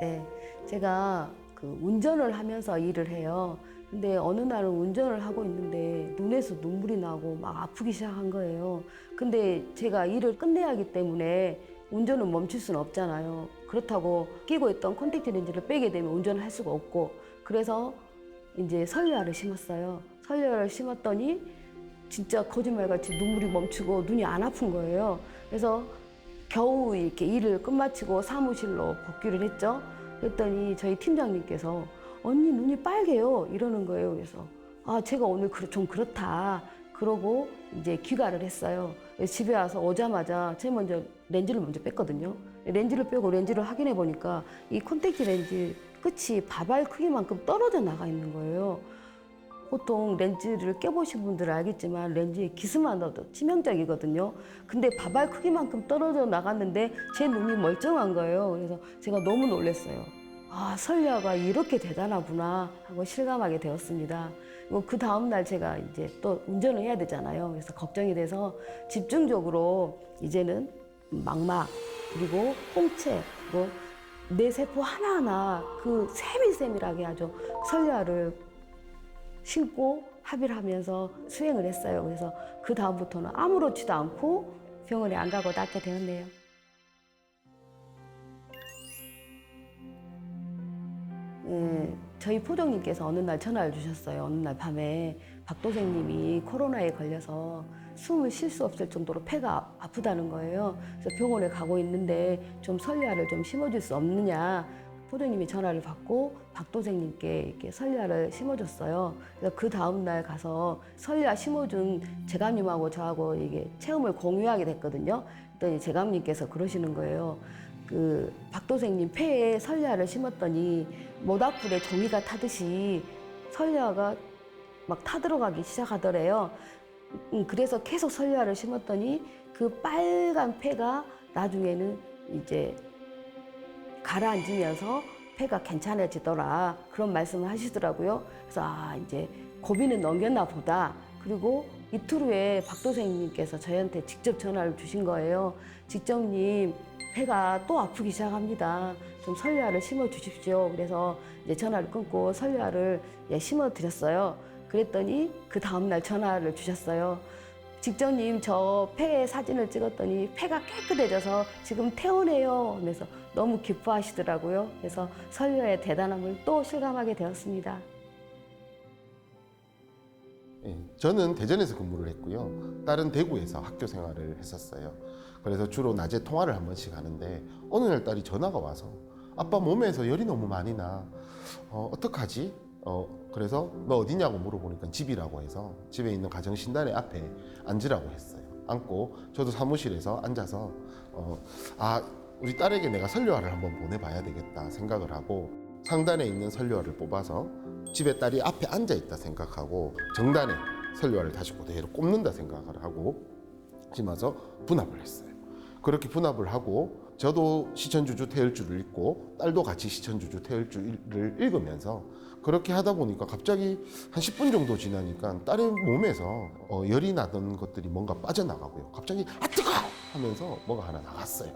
네, 제가 그 운전을 하면서 일을 해요. 근데 어느 날은 운전을 하고 있는데 눈에서 눈물이 나고 막 아프기 시작한 거예요. 근데 제가 일을 끝내야 하기 때문에 운전은 멈출 수는 없잖아요. 그렇다고 끼고 있던 콘택트 렌즈를 빼게 되면 운전을 할 수가 없고 그래서 이제 설리아를 심었어요. 설리아를 심었더니 진짜 거짓말같이 눈물이 멈추고 눈이 안 아픈 거예요. 그래서 겨우 이렇게 일을 끝마치고 사무실로 복귀를 했죠. 그랬더니 저희 팀장님께서 언니 눈이 빨개요 이러는 거예요. 그래서 아 제가 오늘 좀 그렇다. 그러고 이제 귀가를 했어요. 집에 와서 오자마자 제일 먼저 렌즈를 먼저 뺐거든요. 렌즈를 빼고 렌즈를 확인해 보니까 이 콘택트 렌즈 끝이 바발 크기만큼 떨어져 나가 있는 거예요. 보통 렌즈를 껴보신 분들은 알겠지만 렌즈에 기스만 넣어도 치명적이거든요. 근데 바발 크기만큼 떨어져 나갔는데 제 눈이 멀쩡한 거예요. 그래서 제가 너무 놀랐어요. 아, 설녀가 이렇게 대단하구나 하고 실감하게 되었습니다. 그 다음날 제가 이제 또 운전을 해야 되잖아요. 그래서 걱정이 돼서 집중적으로 이제는 망막, 그리고 홍채, 그리고 내 세포 하나하나 그 세밀세밀하게 아주 설녀를 신고 합의를 하면서 수행을 했어요. 그래서 그 다음부터는 아무렇지도 않고 병원에 안 가고 낫게 되었네요. 예, 저희 포정님께서 어느 날 전화를 주셨어요. 어느 날 밤에 박도생님이 코로나에 걸려서 숨을 쉴 수 없을 정도로 폐가 아- 아프다는 거예요. 그래서 병원에 가고 있는데 좀 설리아를 좀 심어줄 수 없느냐. 포정님이 전화를 받고 박도생님께 이렇게 설리아를 심어줬어요. 그래서 그 다음 날 가서 설리아 심어준 재감님하고 저하고 이게 체험을 공유하게 됐거든요. 그랬더니 재감님께서 그러시는 거예요. 그 박도생님 폐에 설리아를 심었더니 모닥불에 종이가 타듯이 설리아가 막 타들어가기 시작하더래요. 음, 그래서 계속 설리아를 심었더니 그 빨간 폐가 나중에는 이제 가라앉으면서 폐가 괜찮아지더라 그런 말씀을 하시더라고요. 그래서 아 이제 고비는 넘겼나 보다. 그리고 이틀 후에 박 도생님께서 저희한테 직접 전화를 주신 거예요. 직접님 폐가 또 아프기 시작합니다. 좀 설리아를 심어 주십시오. 그래서 이제 전화를 끊고 설리아를 예, 심어 드렸어요. 그랬더니 그 다음날 전화를 주셨어요. 직전님 저폐 사진을 찍었더니 폐가 깨끗해져서 지금 퇴원해요. 하면서 너무 기뻐하시더라고요. 그래서 설녀의 대단함을 또 실감하게 되었습니다. 예, 저는 대전에서 근무를 했고요. 딸은 대구에서 학교 생활을 했었어요. 그래서 주로 낮에 통화를 한 번씩 하는데 어느 날 딸이 전화가 와서 아빠 몸에서 열이 너무 많이 나. 어, 어떡하지? 어, 그래서 너 어디냐고 물어보니까 집이라고 해서 집에 있는 가정신단의 앞에 앉으라고 했어요. 앉고 저도 사무실에서 앉아서 어, 아, 우리 딸에게 내가 설교화를 한번 보내봐야 되겠다 생각을 하고 상단에 있는 설교화를 뽑아서 집에 딸이 앞에 앉아 있다 생각하고 정단에 설교화를 다시 그대로 꼽는다 생각을 하고 심어서 분합을 했어요. 그렇게 분합을 하고 저도 시천주주 태열주를 읽고 딸도 같이 시천주주 태열주를 읽으면서 그렇게 하다 보니까 갑자기 한 10분 정도 지나니까 딸의 몸에서 어, 열이 나던 것들이 뭔가 빠져나가고요. 갑자기 아 뜨거! 하면서 뭐가 하나 나갔어요.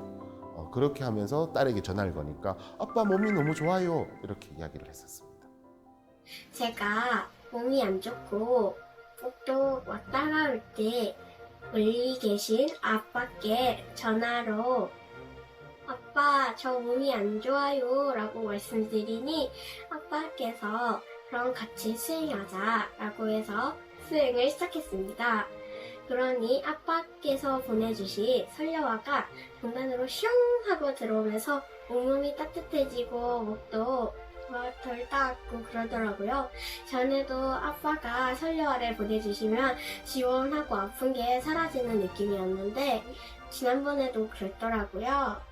어, 그렇게 하면서 딸에게 전화를 거니까 아빠 몸이 너무 좋아요 이렇게 이야기를 했었습니다. 제가 몸이 안 좋고 또 왔다 갈 때 멀리 계신 아빠께 전화로 아빠 저 몸이 안 좋아요 라고 말씀드리니 아빠께서 그럼 같이 수행하자 라고 해서 수행을 시작했습니다. 그러니 아빠께서 보내주신 설녀화가 정단으로 슝 하고 들어오면서 온몸이 따뜻해지고 목도 막덜 따갑고 그러더라고요. 전에도 아빠가 설녀화를 보내주시면 지원하고 아픈 게 사라지는 느낌이었는데 지난번에도 그랬더라고요.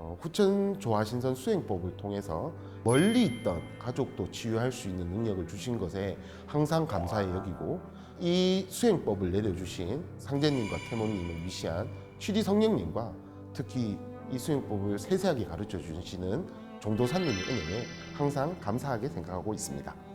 어, 후천 조화신선 수행법을 통해서 멀리 있던 가족도 치유할 수 있는 능력을 주신 것에 항상 감사히 여기고 이 수행법을 내려주신 상제님과 태모님을 위시한 취리 성령님과 특히 이 수행법을 세세하게 가르쳐 주시는 종도사님의 은혜에 항상 감사하게 생각하고 있습니다.